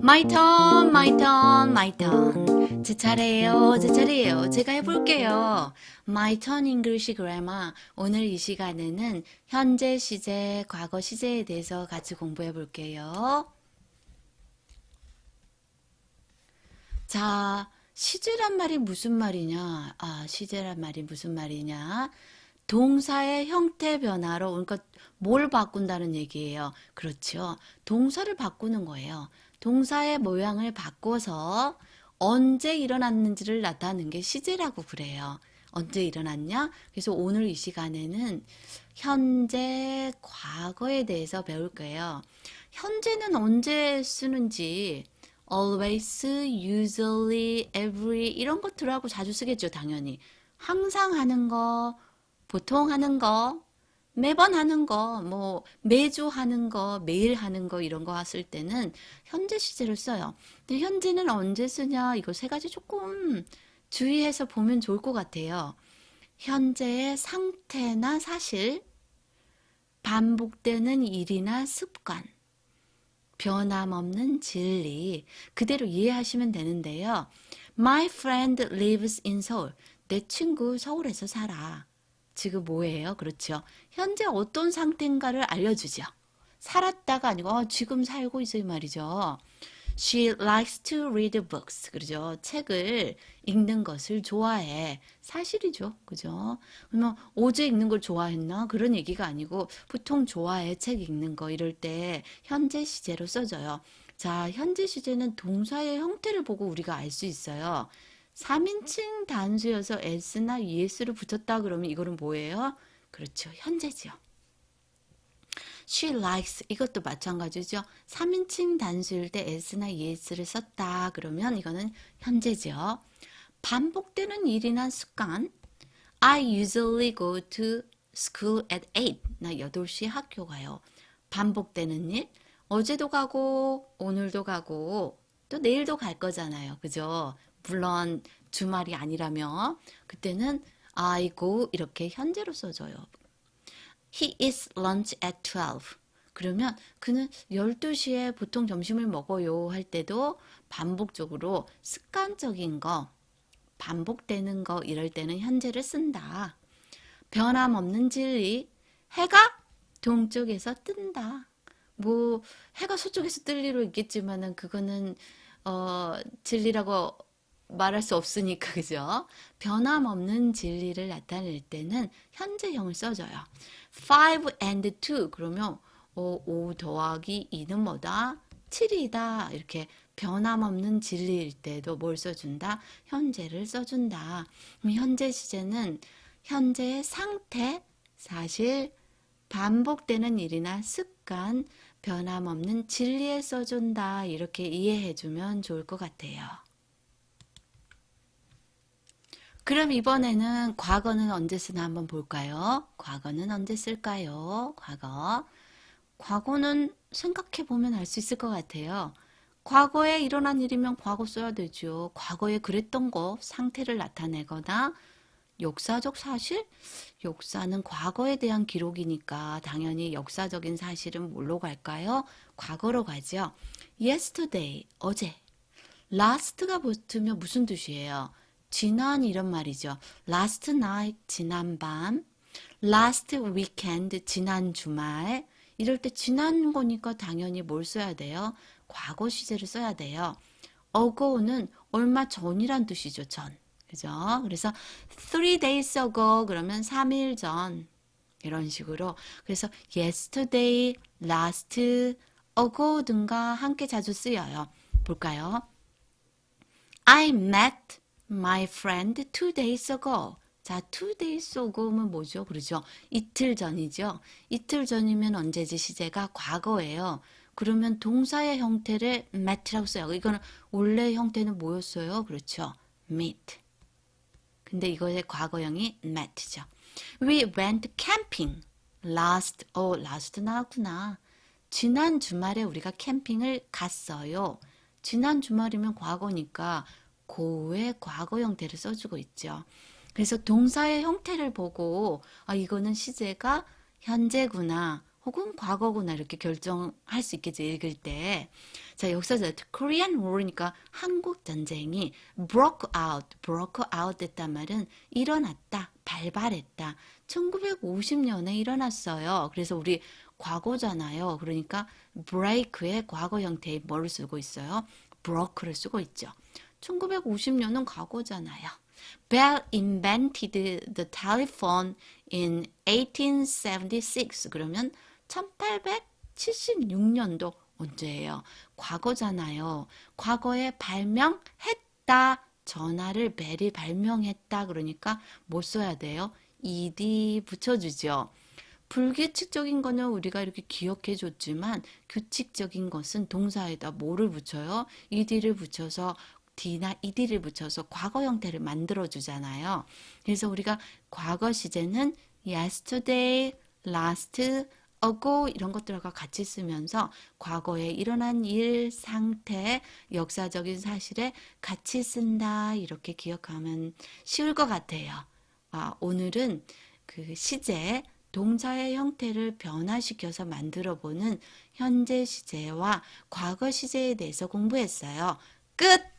My turn, my turn, my turn. 제 차례예요, 제 차례예요. 제가 해볼게요. My turn English grammar. 오늘 이 시간에는 현재 시제, 과거 시제에 대해서 같이 공부해 볼게요. 자, 시제란 말이 무슨 말이냐? 아, 시제란 말이 무슨 말이냐? 동사의 형태 변화로, 그러니까 뭘 바꾼다는 얘기예요. 그렇죠. 동사를 바꾸는 거예요. 동사의 모양을 바꿔서 언제 일어났는지를 나타내는 게 시제라고 그래요. 언제 일어났냐? 그래서 오늘 이 시간에는 현재, 과거에 대해서 배울 거예요. 현재는 언제 쓰는지, always, usually, every 이런 것들하고 자주 쓰겠죠, 당연히. 항상 하는 거, 보통 하는 거, 매번 하는 거, 뭐 매주 하는 거, 매일 하는 거 이런 거 했을 때는 현재 시제를 써요. 근데 현재는 언제 쓰냐? 이거 세 가지 조금 주의해서 보면 좋을 것 같아요. 현재의 상태나 사실, 반복되는 일이나 습관, 변함없는 진리 그대로 이해하시면 되는데요. My friend lives in Seoul. 내 친구 서울에서 살아. 지금 뭐예요? 그렇죠. 현재 어떤 상태인가를 알려주죠. 살았다가 아니고 어, 지금 살고 있어요 말이죠. She likes to read books. 그러죠. 책을 읽는 것을 좋아해. 사실이죠. 그죠? 그러면 어제 읽는 걸 좋아했나? 그런 얘기가 아니고 보통 좋아해. 책 읽는 거 이럴 때 현재 시제로 써져요. 자, 현재 시제는 동사의 형태를 보고 우리가 알 수 있어요. 3인칭 단수여서 s나 es를 붙였다 그러면 이거는 뭐예요? 그렇죠. 현재죠. She likes 이것도 마찬가지죠. 3인칭 단수일 때 s나 es를 썼다 그러면 이거는 현재죠. 반복되는 일이나 습관 I usually go to school at 8. 나 8시에 학교 가요. 반복되는 일 어제도 가고 오늘도 가고 또 내일도 갈 거잖아요. 그죠? 물론 주말이 아니라면 그때는 I go 이렇게 현재로 써줘요. He eats lunch at 12. 그러면 그는 12시에 보통 점심을 먹어요 할 때도 반복적으로 습관적인 거, 반복되는 거 이럴 때는 현재를 쓴다. 변함없는 진리. 해가 동쪽에서 뜬다. 뭐 해가 서쪽에서 뜰 리로 있겠지만은 그거는 어 진리라고 말할 수 없으니까 그죠? 변함없는 진리를 나타낼 때는 현재형을 써줘요. 5 and 2 그러면 어, 5 더하기 2는 뭐다? 7이다. 이렇게 변함없는 진리일 때도 뭘 써준다? 현재를 써준다. 그럼 현재 시제는 현재의 상태, 사실, 반복되는 일이나 습관, 변함없는 진리에 써준다. 이렇게 이해해주면 좋을 것 같아요. 그럼 이번에는 과거는 언제 쓰나 한번 볼까요? 과거는 언제 쓸까요? 과거. 과거는 생각해 보면 알 수 있을 것 같아요. 과거에 일어난 일이면 과거 써야 되죠. 과거에 그랬던 거, 상태를 나타내거나 역사적 사실? 역사는 과거에 대한 기록이니까 당연히 역사적인 사실은 뭘로 갈까요? 과거로 가죠. yesterday, 어제. last가 붙으면 무슨 뜻이에요? 지난 이런 말이죠. last night, 지난 밤. last weekend, 지난 주말. 이럴 때 지난 거니까 당연히 뭘 써야 돼요? 과거 시제를 써야 돼요. ago는 얼마 전이란 뜻이죠. 전. 그죠? 그래서 three days ago 그러면 3일 전. 이런 식으로. 그래서 yesterday, last, ago 등과 함께 자주 쓰여요. 볼까요? I met my friend two days ago. 자, two days ago면 뭐죠? 그러죠? 이틀 전이죠? 이틀 전이면 언제지 시제가 과거예요. 그러면 동사의 형태를 met라고 써요. 이거는 원래 형태는 뭐였어요? 그렇죠? meet. 근데 이거의 과거형이 met죠. We went camping last, 어, last 나왔구나. 지난 주말에 우리가 캠핑을 갔어요. 지난 주말이면 과거니까 고의 과거 형태를 써주고 있죠. 그래서 동사의 형태를 보고 아 이거는 시제가 현재구나 혹은 과거구나 이렇게 결정할 수 있겠죠. 읽을 때. 자, 여기서 Korean War니까 한국 전쟁이 broke out, broke out 됐단 말은 일어났다, 발발했다. 1950년에 일어났어요. 그래서 우리 과거잖아요. 그러니까 break의 과거 형태의 뭐를 쓰고 있어요? broke를 쓰고 있죠. 1950년은 과거잖아요. Bell invented the telephone in 1876. 그러면 1876년도 언제예요? 과거잖아요. 과거에 발명했다. 전화를 벨이 발명했다. 그러니까 뭐 써야 돼요? ed 붙여주죠. 불규칙적인 거는 우리가 이렇게 기억해 줬지만 규칙적인 것은 동사에다 뭐를 붙여요? ed를 붙여서 d나 ed를 붙여서 과거 형태를 만들어 주잖아요. 그래서 우리가 과거 시제는 yesterday, last, ago 이런 것들과 같이 쓰면서 과거에 일어난 일, 상태, 역사적인 사실에 같이 쓴다 이렇게 기억하면 쉬울 것 같아요. 아, 오늘은 그 시제 동사의 형태를 변화시켜서 만들어 보는 현재 시제와 과거 시제에 대해서 공부했어요. 끝!